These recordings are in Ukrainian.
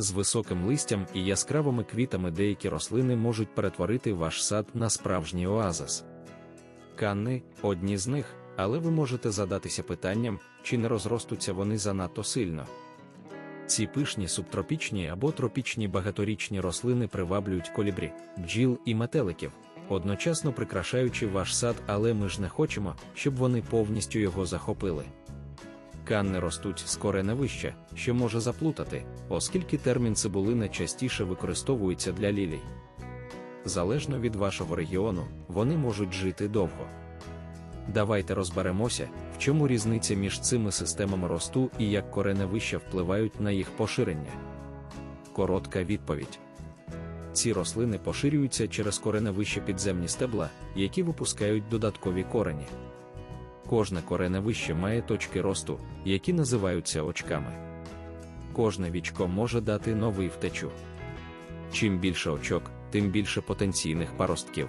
З високим листям і яскравими квітами деякі рослини можуть перетворити ваш сад на справжній оазис. Канни одні з них, але ви можете задатися питанням, чи не розростуться вони занадто сильно. Ці пишні субтропічні або тропічні багаторічні рослини приваблюють колібрі, бджіл і метеликів, одночасно прикрашаючи ваш сад, але ми ж не хочемо, щоб вони повністю його захопили. Канни ростуть з кореневища, що може заплутати, оскільки термін цибулина частіше використовується для лілій. Залежно від вашого регіону, вони можуть жити довго. Давайте розберемося, в чому різниця між цими системами росту і як кореневища впливають на їх поширення. Коротка відповідь. Ці рослини поширюються через кореневище підземні стебла, які випускають додаткові корені. Кожне кореневище має точки росту, які називаються очками. Кожне вічко може дати новий втечу. Чим більше очок, тим більше потенційних паростків.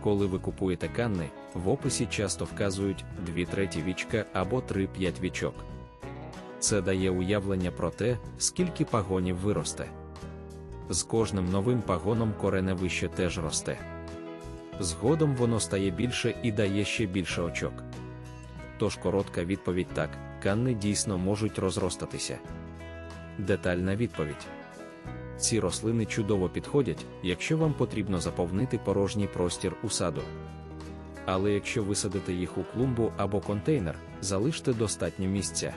Коли ви купуєте канни, в описі часто вказують 2 треті вічка або 3-5 вічок. Це дає уявлення про те, скільки пагонів виросте. З кожним новим пагоном кореневище теж росте. Згодом воно стає більше і дає ще більше очок. Тож коротка відповідь так, канни дійсно можуть розростатися. Детальна відповідь. Ці рослини чудово підходять, якщо вам потрібно заповнити порожній простір у саду. Але якщо висадите їх у клумбу або контейнер, залиште достатньо місця.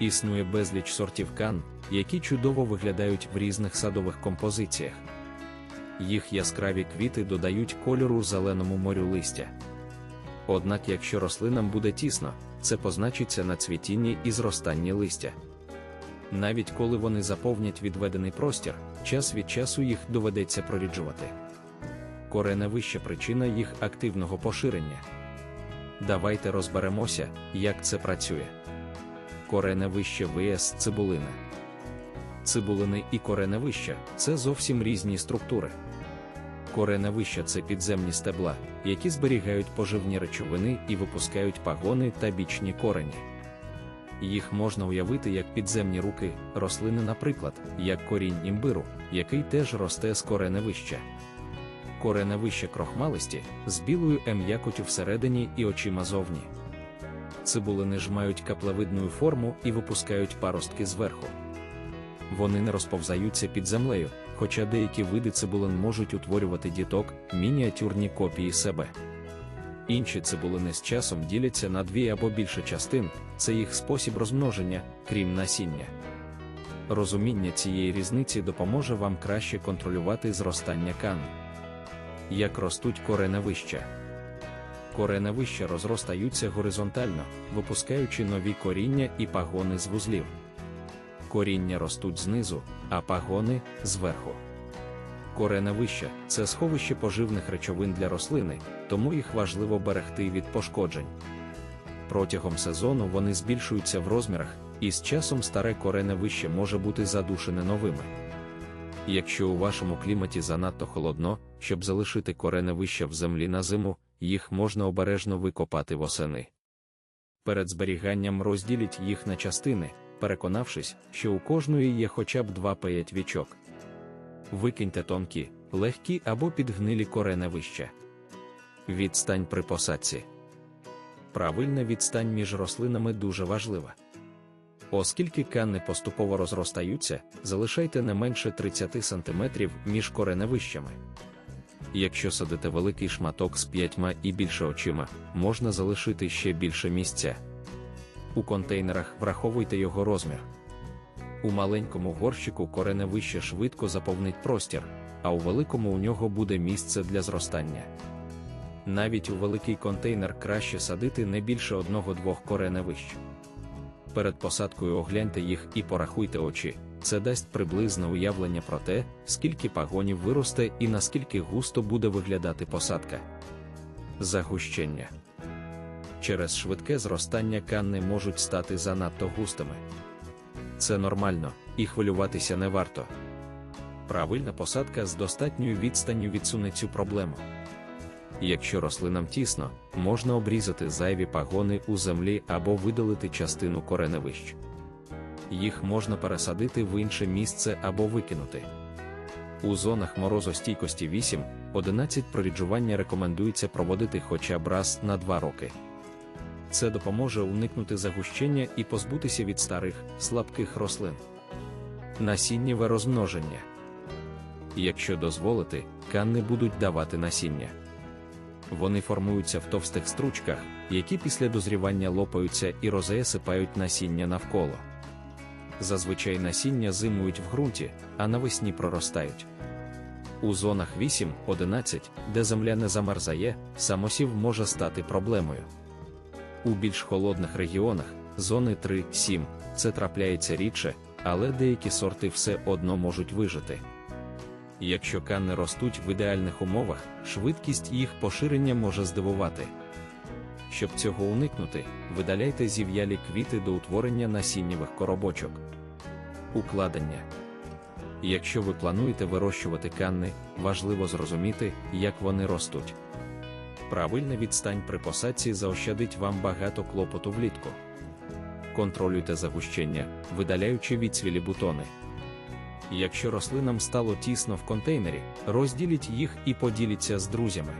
Існує безліч сортів кан, які чудово виглядають в різних садових композиціях. Їх яскраві квіти додають кольору зеленому морю листя. Однак, якщо рослинам буде тісно, це позначиться на цвітінні і зростанні листя. Навіть коли вони заповнять відведений простір, час від часу їх доведеться проріджувати. Кореневища причина їх активного поширення. Давайте розберемося, як це працює. Кореневище ВС цибулина. Цибулини і кореневища це зовсім різні структури. Кореневища це підземні стебла, які зберігають поживні речовини і випускають пагони та бічні корені. Їх можна уявити як підземні руки, рослини, наприклад, як корінь імбиру, який теж росте з кореневища. Кореневища крохмалисті з білою ем'якотю всередині і очима зовні. Цибулини ж мають каплевидну форму і випускають паростки зверху. Вони не розповзаються під землею, хоча деякі види цибулин можуть утворювати діток, мініатюрні копії себе. Інші цибулини з часом діляться на дві або більше частин, це їх спосіб розмноження, крім насіння. Розуміння цієї різниці допоможе вам краще контролювати зростання кан. Як ростуть кореневища. Кореневища розростаються горизонтально, випускаючи нові коріння і пагони з вузлів. Коріння ростуть знизу, а пагони зверху. Кореневища це сховище поживних речовин для рослини, тому їх важливо берегти від пошкоджень. Протягом сезону вони збільшуються в розмірах, і з часом старе кореневище може бути задушене новими. Якщо у вашому кліматі занадто холодно, щоб залишити кореневища в землі на зиму, їх можна обережно викопати восени. Перед зберіганням розділіть їх на частини, переконавшись, що у кожної є хоча б 2-5 вічок. Викиньте тонкі, легкі або підгнилі кореневища. Відстань при посадці. Правильна відстань між рослинами дуже важлива. Оскільки канни поступово розростаються, залишайте не менше 30 см між кореневищами. Якщо садите великий шматок з п'ятьма і більше очима, можна залишити ще більше місця. У контейнерах враховуйте його розмір. У маленькому горщику кореневище швидко заповнить простір, а у великому у нього буде місце для зростання. Навіть у великий контейнер краще садити не більше одного-двох кореневищ. Перед посадкою огляньте їх і порахуйте очі. Це дасть приблизне уявлення про те, скільки пагонів виросте і наскільки густо буде виглядати посадка. Загущення через швидке зростання канни можуть стати занадто густими. Це нормально, і хвилюватися не варто. Правильна посадка з достатньою відстанню відсуне цю проблему. Якщо рослинам тісно, можна обрізати зайві пагони у землі або видалити частину кореневищ. їх можна пересадити в інше місце або викинути. У зонах морозостійкості 8-11 проріджування рекомендується проводити хоча б раз на 2 роки. Це допоможе уникнути загущення і позбутися від старих, слабких рослин. Насіннєве розмноження. Якщо дозволити, канни будуть давати насіння. Вони формуються в товстих стручках, які після дозрівання лопаються і розесипають насіння навколо. Зазвичай насіння зимують в ґрунті, а навесні проростають. У зонах 8-11, де земля не замерзає, самосів може стати проблемою. У більш холодних регіонах, зони 3-7, це трапляється рідше, але деякі сорти все одно можуть вижити. Якщо канни ростуть в ідеальних умовах, швидкість їх поширення може здивувати. Щоб цього уникнути, видаляйте зів'ялі квіти до утворення насіннєвих коробочок. Укладення. Якщо ви плануєте вирощувати канни, важливо зрозуміти, як вони ростуть. Правильна відстань при посадці заощадить вам багато клопоту влітку. Контролюйте загущення, видаляючи відсвілі бутони. Якщо рослинам стало тісно в контейнері, розділіть їх і поділіться з друзями.